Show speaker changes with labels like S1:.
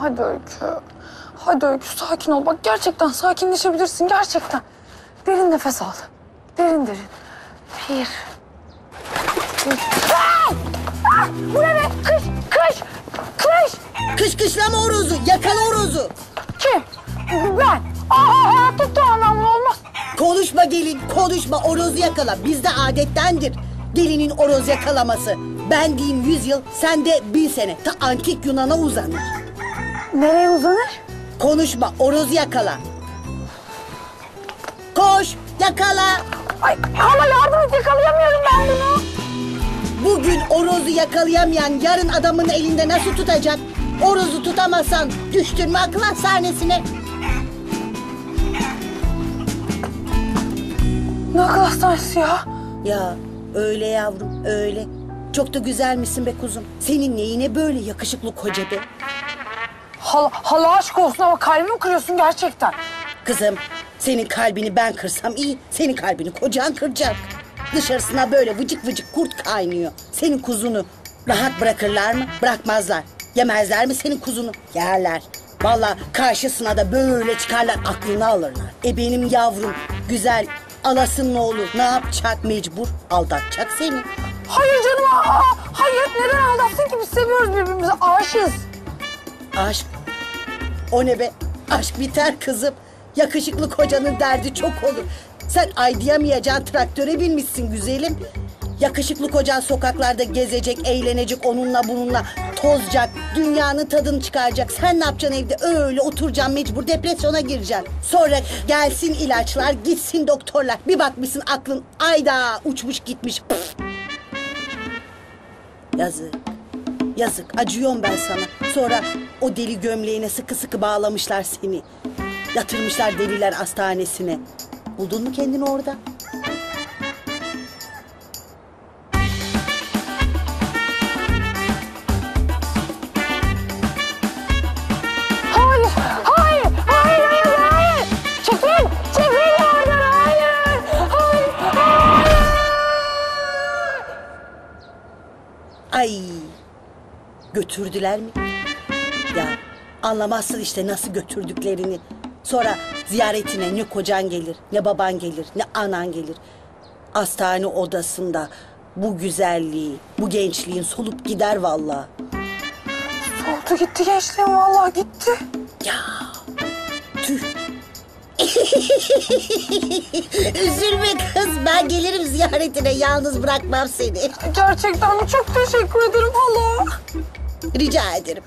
S1: Hadi Öykü. Hadi Öykü sakin ol. Bak gerçekten sakinleşebilirsin gerçekten. Derin nefes al. Derin derin. Bir. iki. Aa! Ah! Bu ne be? Kış, kış, kış.
S2: Kış kışlama horozu, yakala horozu.
S1: Kim? Ben. Aa, hayatta bunu olmaz.
S2: Konuşma gelin, konuşma horozu yakala. Bizde adettendir. Gelinin horoz yakalaması. Ben diyeyim yüz yıl, sen de bin sene. Ta antik Yunan'a uzanır.
S1: Nereye uzanır?
S2: Konuşma, horozu yakala. Koş, yakala.
S1: Ay hala yardım et yakalayamıyorum ben bunu.
S2: Bugün horozu yakalayamayan yarın adamın elinde nasıl tutacak? Horozu tutamazsan düştün mü akıl hastanesine?
S1: Ne akıl hastanesi ya?
S2: Ya öyle yavrum öyle. Çok da güzelmişsin be kuzum. Senin neyine böyle yakışıklı koca be?
S1: Hala, hala aşk olsun ama kalbimi kırıyorsun gerçekten.
S2: Kızım senin kalbini ben kırsam iyi. Senin kalbini kocan kıracak. Dışarısına böyle vıcık vıcık kurt kaynıyor. Senin kuzunu rahat bırakırlar mı? Bırakmazlar. Yemezler mi senin kuzunu? Yerler. Vallahi karşısına da böyle çıkarlar aklını alırlar. E benim yavrum güzel alasın ne olur ne yapacak mecbur aldatacak seni.
S1: Hayır canım aa, hayır neden aldatsın ki biz seviyoruz birbirimizi aşığız.
S2: Aşk. O ne be? Aşk biter kızım. Yakışıklı kocanın derdi çok olur. Sen aydıyamayacağın traktöre binmişsin güzelim. Yakışıklı kocan sokaklarda gezecek, eğlenecek onunla bununla, tozacak, dünyanın tadını çıkaracak. Sen ne yapacaksın evde? Öyle oturacaksın mecbur depresyona gireceksin. Sonra gelsin ilaçlar, gitsin doktorlar. Bir bakmışsın aklın ayda uçmuş gitmiş. Pf. Yazık. Yazık acıyorum ben sana. Sonra o deli gömleğine sıkı sıkı bağlamışlar seni. Yatırmışlar deliler hastanesine. Buldun mu kendini orada?
S1: Hayır, hayır, hayır, hayır, hayır. Çekil, çekil oradan, hayır. Hayır, hayır.
S2: Ay götürdüler mi? Ya anlamazsın işte nasıl götürdüklerini. Sonra ziyaretine ne kocan gelir, ne baban gelir, ne anan gelir. Hastane odasında bu güzelliği, bu gençliğin solup gider vallahi.
S1: Oldu gitti gençliğim vallahi gitti.
S2: Ya tüh. Üzülme kız ben gelirim ziyaretine yalnız bırakmam seni.
S1: Gerçekten? Çok teşekkür ederim hala.
S2: Rica ederim.